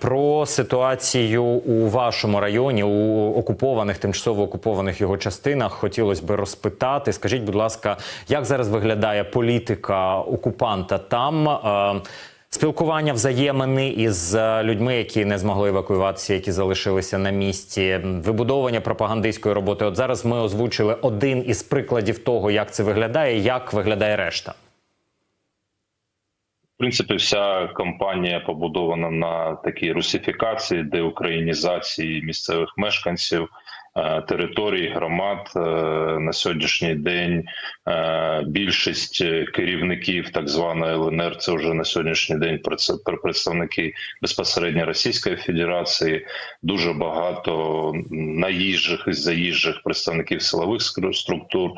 Про ситуацію у вашому районі у окупованих, тимчасово окупованих його частинах хотілося би розпитати. Скажіть, будь ласка, як зараз виглядає політика окупанта там? Е, Спілкування взаємини із людьми, які не змогли евакуюватися, які залишилися на місці, вибудовування пропагандистської роботи. От зараз ми озвучили один із прикладів того, як це виглядає, як виглядає решта. В принципі, вся кампанія побудована на такій русифікації, деукраїнізації місцевих мешканців, е, територій, громад. Е, На сьогоднішній день е, більшість керівників так званої ЛНР це вже на сьогоднішній день предс- представники безпосередньо Російської Федерації. Дуже багато наїжджих і заїжджих представників силових структур.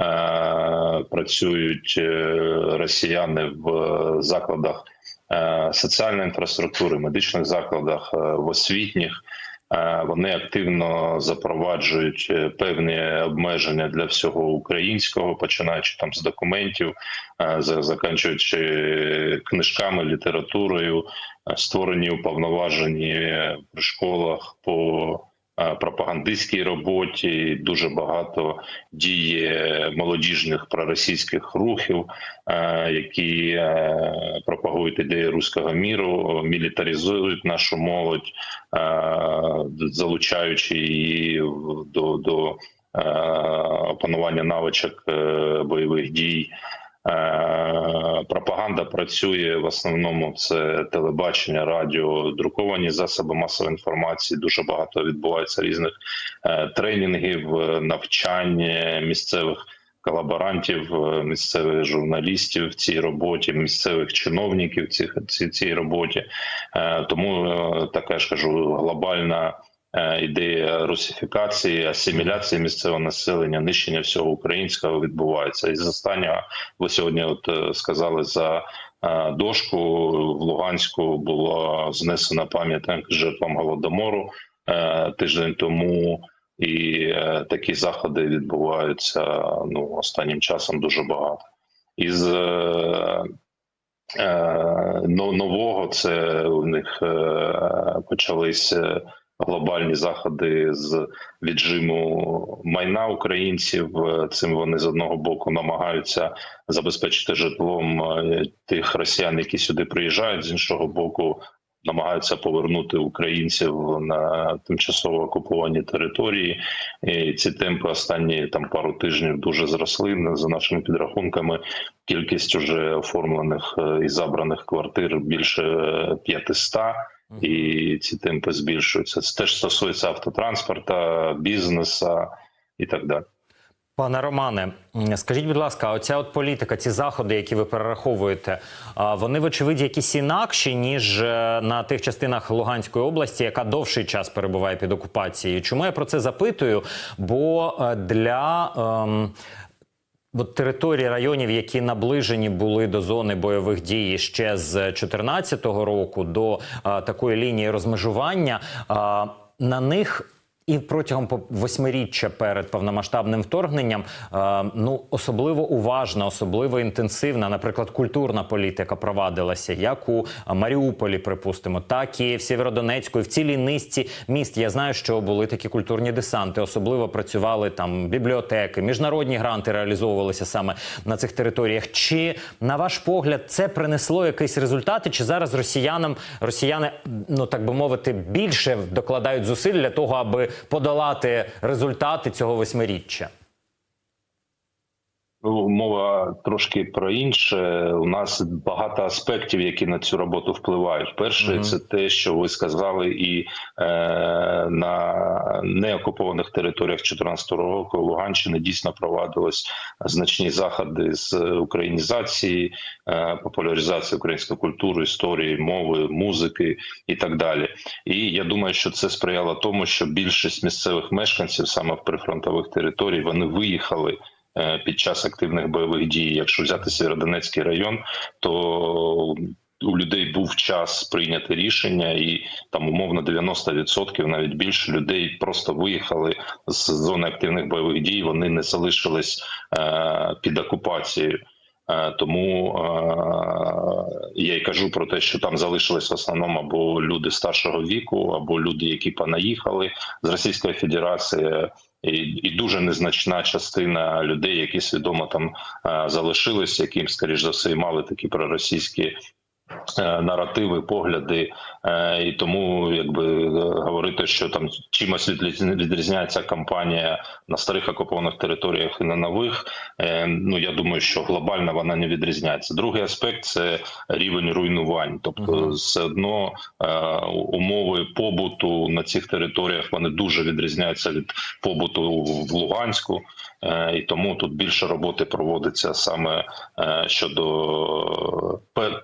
Е, Працюють е, росіяни в закладах е, соціальної інфраструктури, медичних закладах, в освітніх. Вони активно запроваджують певні обмеження для всього українського, починаючи там з документів, за- закінчуючи книжками, літературою, створені уповноважені при школах по пропагандистській роботі. Дуже багато діє молодіжних проросійських рухів, які пропагують ідеї руського міру, мілітаризують нашу молодь, залучаючи її до, до опанування навичок е, бойових дій. Е, Пропаганда працює в основному це телебачення, радіо, друковані засоби масової інформації. Дуже багато відбувається різних е, тренінгів, е, навчань місцевих колаборантів, місцевих журналістів в цій роботі, місцевих чиновників в цій, цій роботі. Тому така ж кажу глобальна. Е, Ідея русифікації, асиміляції місцевого населення, нищення всього українського відбувається. І з останнього ви сьогодні, от е, сказали за е, дошку в Луганську було знесено пам'ятник жертвам голодомору тиждень тому. І такі заходи відбуваються ну останнім часом дуже багато. Із е, нового це у них е, почались глобальні заходи з віджиму майна українців. Е, Цим вони з одного боку намагаються забезпечити житлом е, тих росіян, які сюди приїжджають, з іншого боку. Намагаються повернути українців на тимчасово окуповані території, і ці темпи останні там пару тижнів дуже зросли. За нашими підрахунками, кількість уже оформлених е, і забраних квартир більше е, 500, і ці темпи збільшуються. Це теж стосується автотранспорту, бізнесу і так далі. Пане Романе, скажіть, будь ласка, оця от політика, ці заходи, які ви перераховуєте, вони вочевидь якісь інакші ніж е, на тих частинах Луганської області, яка довший час перебуває під окупацією. Чому я про це запитую? Бо е, для ем, От території районів, які наближені були до зони бойових дій ще з 2014 року до а, такої лінії розмежування, а, на них. І протягом восьмиріччя перед повномасштабним вторгненням е, ну особливо уважна, особливо інтенсивна, наприклад, культурна політика провадилася, як у Маріуполі, припустимо, так і в Сєвєродонецьку, і в цілій низці міст. Я знаю, що були такі культурні десанти, особливо працювали там бібліотеки, міжнародні гранти реалізовувалися саме на цих територіях. Чи на ваш погляд це принесло якісь результати? Чи зараз росіянам росіяни, ну так би мовити, більше докладають зусиль для того, аби подолати результати цього восьмиріччя? Ну, мова трошки про інше. У нас багато аспектів, які на цю роботу впливають. Перше, Мгм. це те, що ви сказали, і е, на неокупованих територіях 2014 року Луганщини дійсно провадились значні заходи з українізації, е, популяризації української культури, історії, мови, музики і так далі. І я думаю, що це сприяло тому, що більшість місцевих мешканців саме в прифронтових територій вони виїхали під час активних бойових дій. Якщо взяти Сєвєродонецький район, то у людей був час прийняти рішення, і там умовно 90% навіть більше людей просто виїхали з зони активних бойових дій. Вони не залишились е, під окупацією. Е, Тому е, я й кажу про те, що там залишились в основному або люди старшого віку, або люди, які понаїхали з Російської Федерації. І, і дуже незначна частина людей, які свідомо там е, залишились, яким, скоріш за все, мали такі проросійські наративи, погляди, Е, і тому якби е, говорити, що там чимось відрізняється кампанія на старих окупованих територіях і на нових. е, Ну я думаю, що глобально вона не відрізняється. Другий аспект це рівень руйнувань, тобто все одно е, умови побуту на цих територіях вони дуже відрізняються від побуту в Луганську. Е, І тому тут більше роботи проводиться саме е, щодо пер-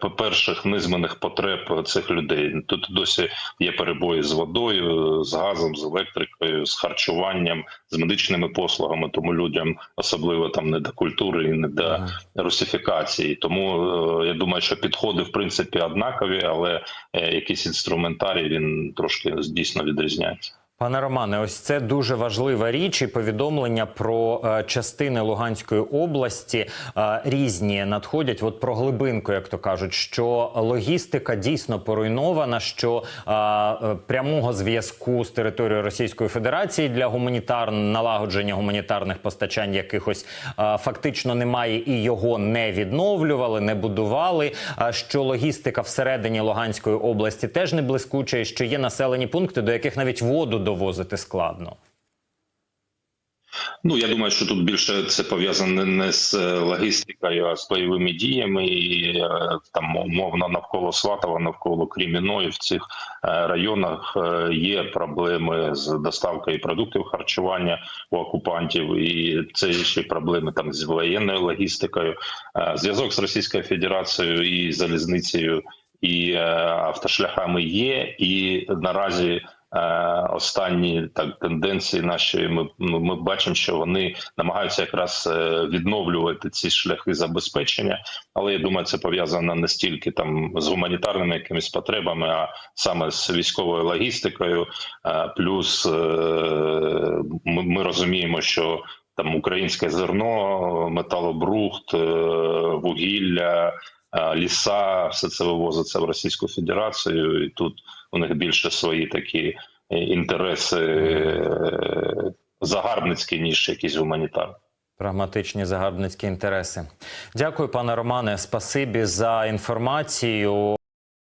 перших низмених потреб цих людей. Тут досі є перебої з водою, з газом, з електрикою, з харчуванням, з медичними послугами. Тому людям особливо там не до культури і не до русифікації. Тому е, я думаю, що підходи в принципі однакові, але е, якийсь інструментарій він трошки дійсно відрізняється. Пане Романе, ось це дуже важлива річ. І повідомлення про е, частини Луганської області е, різні надходять. От про глибинку, як то кажуть, що логістика дійсно поруйнована, що е, е, прямого зв'язку з територією Російської Федерації для гуманітар налагодження гуманітарних постачань якихось е, фактично немає, і його не відновлювали, не будували. А що логістика всередині Луганської області теж не блискуча, і що є населені пункти, до яких навіть воду довозити складно. Ну я думаю, що тут більше це пов'язане не з е, логістикою, а з бойовими діями. І е, там умовно навколо Сватова, навколо Кріміної в цих е, районах є проблеми з доставкою продуктів харчування у окупантів, і це ще проблеми там з воєнною логістикою. Зв'язок з Російською Федерацією і залізницею. І автошляхами є, і наразі останні так тенденції наші ми, ми ми бачимо, що вони намагаються якраз е, відновлювати ці шляхи забезпечення, але я думаю, це пов'язано не стільки там з гуманітарними якимись потребами, а саме з військовою логістикою. Е, Плюс е, ми, розуміємо, що там українське зерно, металобрухт, е, вугілля. Е, Ліса, все це вивозиться в Російську Федерацію, і тут у них більше свої такі е, інтереси е, загарбницькі, ніж якісь гуманітарні. Прагматичні загарбницькі інтереси. Дякую, пане Романе. Спасибі за інформацію.